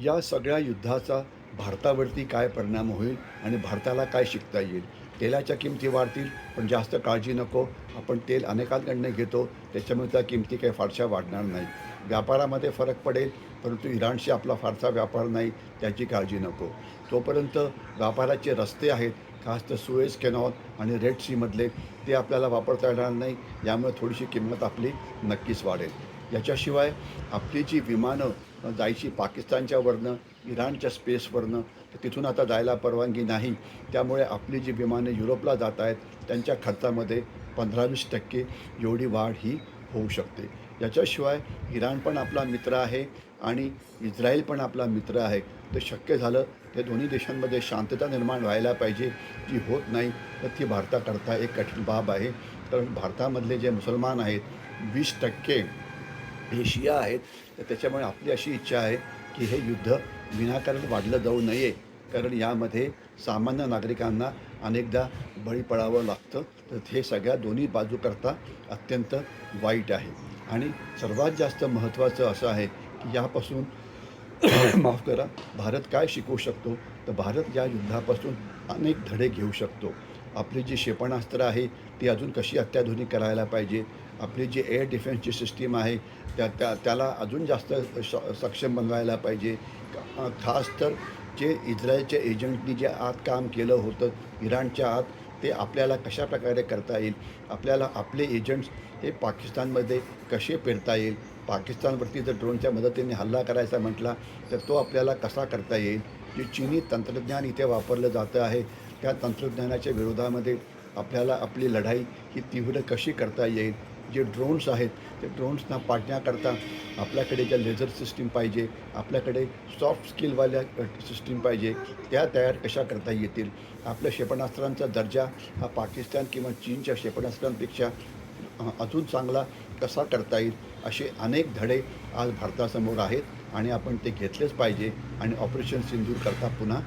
या सगळ्या युद्धाचा भारतावरती काय परिणाम होईल आणि भारताला काय शिकता येईल? तेलाच्या किमती वाढतील पण जास्त काळजी नको. आपण तेल अनेकांकडनं घेतो त्याच्यामुळे त्या किमती काही फारशा वाढणार नाही व्यापारामध्ये फरक पडेल परंतु इराणशी आपला फारसा व्यापार नाही त्याची काळजी नको. तोपर्यंत व्यापाराचे रस्ते आहेत खास तर सुएस कॅनॉल आणि रेड सीमधले ते आपल्याला वापरता येणार नाही यामुळे थोडीशी किंमत आपली नक्कीच वाढेल. याच्याशिवाय आपली जी विमानं जायची पाकिस्तानच्या वरनं इराणच्या स्पेसवरनं तर तिथून आता जायला परवानगी नाही. त्यामुळे आपली जी विमानं युरोपला जात आहेत त्यांच्या खर्चामध्ये पंधरा वीस टक्के एवढी वाढ ही होऊ शकते. याच्याशिवाय इराण पण आपला मित्र आहे आणि इस्रायल पण आपला मित्र आहे. तर शक्य झालं ते दोन्ही देशांमध्ये शांतता निर्माण व्हायला पाहिजे. जी होत नाही तर ती भारताकरता एक कठीण बाब आहे. कारण भारतामधले जे मुसलमान आहेत वीस टक्के हे शिया आहेत तर त्याच्यामुळे आपली अशी इच्छा आहे की हे युद्ध विनाकारण वाढलं जाऊ नये. कारण यामध्ये सामान्य नागरिकांना अनेकदा बळी पडावं लागतं. तर हे सगळ्या दोन्ही बाजूकरता अत्यंत वाईट आहे. आणि सर्वात जास्त महत्त्वाचं असं आहे की यापासून माफ करा भारत काय शिकवू शकतो? तर भारत या युद्धापासून अनेक धडे घेऊ शकतो. आपली जी क्षेपणास्त्र आहे ती अजून कशी अत्याधुनिक करायला पाहिजे? आपली जी एअर डिफेन्सची सिस्टीम आहे त्या त्या त्याला अजून जास्त सक्षम बनवायला पाहिजे. खास तर जे इस्रायलच्या एजंटनी जे आत काम केलं होतं इराणच्या आत ते आपल्याला कशा प्रकारे करता येईल? आपल्याला आपले एजंट्स हे पाकिस्तानमध्ये कसे पेरता येईल? पाकिस्तानवरती जर ड्रोनच्या मदतीने हल्ला करायचा म्हटला तर तो आपल्याला कसा करता येईल? जे चीनी तंत्रज्ञान इथे वापरलं जातं आहे त्या तंत्रज्ञानाच्या विरोधामध्ये आपल्याला आपली लढाई ही तीव्र कशी करता येईल? जे ड्रोन्स आहेत ते ड्रोन्सना पाडण्याकरता आपल्याकडे ज्या लेझर सिस्टीम पाहिजे आपल्याकडे सॉफ्ट स्किलवाल्या सिस्टीम पाहिजे त्या तयार कशा करता येतील? आपल्या क्षेपणास्त्रांचा दर्जा हा पाकिस्तान किंवा चीनच्या क्षेपणास्त्रांपेक्षा अजून चांगला कसा करता येईल? असे अनेक धडे आज भारतासमोर आहेत आणि आपण ते घेतलेच पाहिजे आणि ऑपरेशन सिंदूर करता पुन्हा